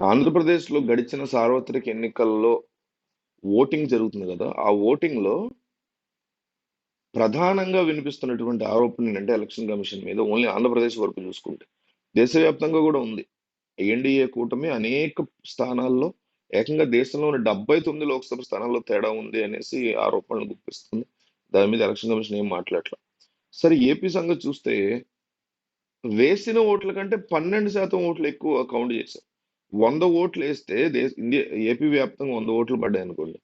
ఆంధ్రప్రదేశ్‌లో గడిచిన సార్వత్రిక ఎన్నికల్లో ఓటింగ్ జరుగుతుంది కదా ఆ ఓటింగ్‌లో ప్రధానంగా వినిపిస్తున్నటువంటి ఆరోపణ ఏంటంటే ఎలక్షన్ కమిషన్ మీద ఓన్లీ ఆంధ్రప్రదేశ్ వరకు చూసుకుంటే. దేశవ్యాప్తంగా కూడా ఉంది. ఎన్‌డీఏ కూటమి అనేక స్థానాల్లో ఏకంగా దేశంలోని 79 లోక్సభ స్థానాల్లో తేడా ఉంది అనేసి ఆరోపణలు గుప్పిస్తుంది. దాని మీద ఎలక్షన్ కమిషన్ ఏం మాట్లాడట్ల. సరే ఏపీ సంగతి చూస్తే వేసిన ఓట్ల కంటే 12% ఓట్లు ఎక్కువ కౌంట్ చేశారు. వంద ఓట్లు వేస్తే దేశ ఇండియా ఏపీ వ్యాప్తంగా వంద ఓట్లు పడ్డాయి అనుకోండి.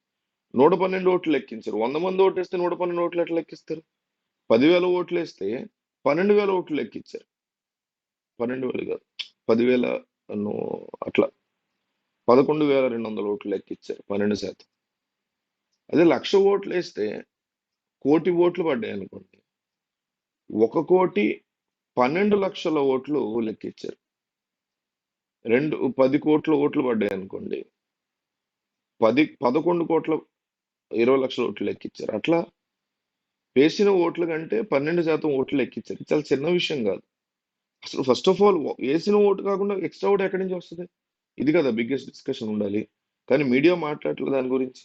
నూట పన్నెండు ఓట్లు లెక్కించారు. వంద మంది ఓట్లు వేస్తే నూట పన్నెండు ఓట్లు ఎట్లా లెక్కిస్తారు? పదివేల ఓట్లు వేస్తే పన్నెండు వేల ఓట్లు లెక్కించారు. పన్నెండు వేలు కాదు. పదివేల అట్లా. పదకొండు వేల రెండు వందల ఓట్లు లెక్కిచ్చారు పన్నెండు శాతం. అదే లక్ష ఓట్లు వేస్తే కోటి ఓట్లు పడ్డాయి అనుకోండి. ఒక కోటి పన్నెండు లక్షల ఓట్లు లెక్కించారు. రెండు పది కోట్ల ఓట్లు పడ్డాయి అనుకోండి పది పదకొండు కోట్ల ఇరవై లక్షల ఓట్లు లెక్కించారు అట్లా వేసిన ఓట్ల కంటే 12% ఓట్లు లెక్కించారు చాలా చిన్న విషయం కాదు అసలు ఫస్ట్ ఆఫ్ ఆల్ వేసిన ఓటు కాకుండా ఎక్స్‌ట్రా ఓటు ఎక్కడి నుంచి వస్తుంది ఇది కదా బిగ్గెస్ట్ డిస్కషన్ ఉండాలి. కానీ మీడియా మాట్లాడలేదు దాని గురించి.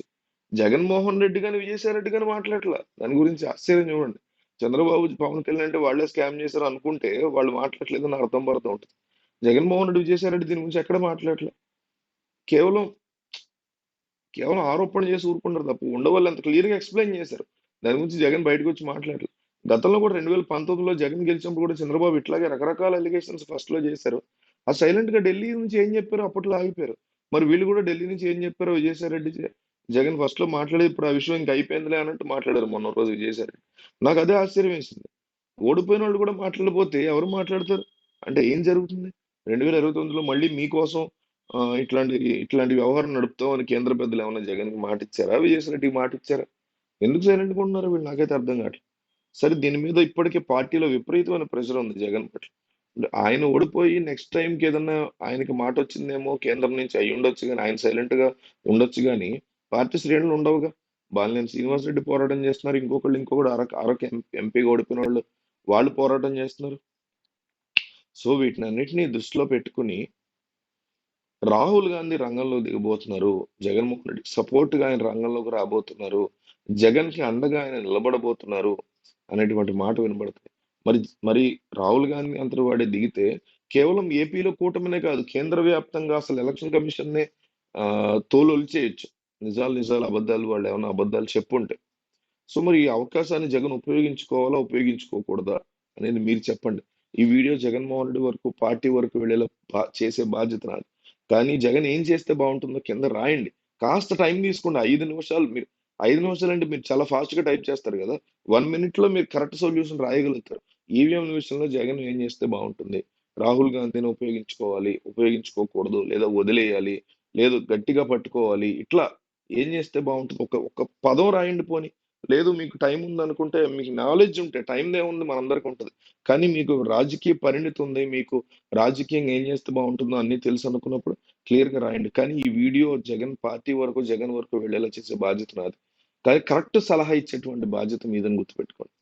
జగన్మోహన్ రెడ్డి కానీ విజయసాయి రెడ్డి కానీ మాట్లాడట్ల. దాని గురించి ఆశ్చర్యం చూడండి. చంద్రబాబు, పవన్ కళ్యాణ్ అంటే వాళ్ళే స్కామ్ చేశారు అనుకుంటే వాళ్ళు మాట్లాడలేదని అర్థం పడుతూ ఉంటుంది జగన్మోహన్ రెడ్డి, విజయసాయిరెడ్డి దీని గురించి ఎక్కడ మాట్లాడలే కేవలం కేవలం ఆరోపణ చేసి ఊరుకున్నారు తప్ప ఉండవల్లి అంత క్లియర్‌గా ఎక్స్‌ప్లెయిన్ చేశారు. దాని గురించి జగన్ బయటకొచ్చి మాట్లాడలేదు గతంలో కూడా 2019లో జగన్ గెలిచినప్పుడు కూడా చంద్రబాబు ఇట్లాగే రకరకాల అలిగేషన్స్ ఫస్ట్‌లో చేశారు. ఆ సైలెంట్‌గా ఢిల్లీ నుంచి ఏం చెప్పారో అప్పట్లో ఆగిపోయారు. మరి వీళ్ళు కూడా ఢిల్లీ నుంచి ఏం చెప్పారో విజయసాయిరెడ్డి జగన్ ఫస్ట్‌లో మాట్లాడి ఇప్పుడు ఆ విషయం ఇంక అయిపోయిందిలే అన్నట్టు మాట్లాడారు మొన్న రోజు విజయసాయిరెడ్డి నాకు అదే ఆశ్చర్యం వేసింది. ఓడిపోయినోళ్ళు కూడా మాట్లాడకపోతే ఎవరు మాట్లాడతారు? అంటే ఏం జరుగుతుంది? 2029లో మళ్ళీ మీకోసం ఇట్లాంటి ఇట్లాంటి వ్యవహారం నడుపుతామని కేంద్ర పెద్దలు ఏమన్నా జగన్‌కి మాట ఇచ్చారా విజయసాయి రెడ్డికి మాటిచ్చారా? ఎందుకు సైలెంట్‌గా ఉన్నారు వీళ్ళు నాకైతే అర్థం కావట్లేదు సరే దీని మీద ఇప్పటికే పార్టీలో విపరీతమైన ప్రెషర్ ఉంది జగన్ పట్ల. ఆయన ఓడిపోయి నెక్స్ట్ టైంకి ఏదన్నా ఆయనకి మాట వచ్చిందేమో కేంద్రం నుంచి అయ్యుండొచ్చు కానీ ఆయన సైలెంట్‌గా ఉండొచ్చు కానీ పార్టీ శ్రేణులు ఉండవుగా. బాలినేని శ్రీనివాసరెడ్డి పోరాటం చేస్తున్నారు. ఇంకొకళ్ళు ఇంకొకటి అరకు అరకు ఎం ఓడిపోయిన వాళ్ళు వాళ్ళు పోరాటం చేస్తున్నారు. సో వీటినన్నిటినీ దృష్టిలో పెట్టుకొని రాహుల్ గాంధీ రంగంలో దిగబోతున్నారు. జగన్మోహన్ రెడ్డికి సపోర్ట్‌గా ఆయన రంగంలోకి రాబోతున్నారు. జగన్‌కి అండగా ఆయన నిలబడబోతున్నారు అనేటువంటి మాట వినబడుతుంది. మరి మరి రాహుల్ గాంధీ అంతటి వాడే దిగితే కేవలం ఏపీలో కూటమినే కాదు కేంద్ర వ్యాప్తంగా అసలు ఎలక్షన్ కమిషన్‌నే తోలొలిచేయచ్చు నిజాలు నిజాలు, అబద్ధాలు వాళ్ళేమన్నా అబద్ధాలు చెప్పుంటే. సో మరి ఈ అవకాశాన్ని జగన్ ఉపయోగించుకోవాలా? ఉపయోగించుకోకూడదా? అనేది మీరు చెప్పండి. ఈ వీడియో జగన్మోహన్ రెడ్డి వరకు, పార్టీ వరకు వెళ్ళేలా బా చేసే బాధ్యత నాది. కానీ జగన్ ఏం చేస్తే బాగుంటుందో కింద రాయండి. కాస్త టైం తీసుకోండి. ఐదు నిమిషాలు మీరు ఐదు నిమిషాలు అంటే మీరు చాలా ఫాస్ట్‌గా టైప్ చేస్తారు కదా వన్ మినిట్‌లో మీరు కరెక్ట్ సొల్యూషన్ రాయగలుగుతారు. ఈవీఎం విషయంలో జగన్ ఏం చేస్తే బాగుంటుంది రాహుల్ గాంధీని ఉపయోగించుకోవాలి, ఉపయోగించుకోకూడదు, లేదా వదిలేయాలి, లేదు గట్టిగా పట్టుకోవాలి. ఇట్లా ఏం చేస్తే బాగుంటుంది ఒక ఒక పదం రాయండి పోనీ. లేదు మీకు టైం ఉందనుకుంటే మీకు నాలెడ్జ్ ఉంటే టైందేముంది మనందరికి ఉంటుంది కానీ మీకు రాజకీయ పరిణితి ఉంది. మీకు రాజకీయంగా ఏం చేస్తే బాగుంటుందో అన్నీ తెలుసు అనుకున్నప్పుడు క్లియర్‌గా రాయండి. కానీ ఈ వీడియో జగన్ పార్టీ వరకు, జగన్ వరకు వెళ్ళేలా చేసే బాధ్యత నాది. కానీ కరెక్ట్ సలహా ఇచ్చేటువంటి బాధ్యత మీదని గుర్తుపెట్టుకోండి.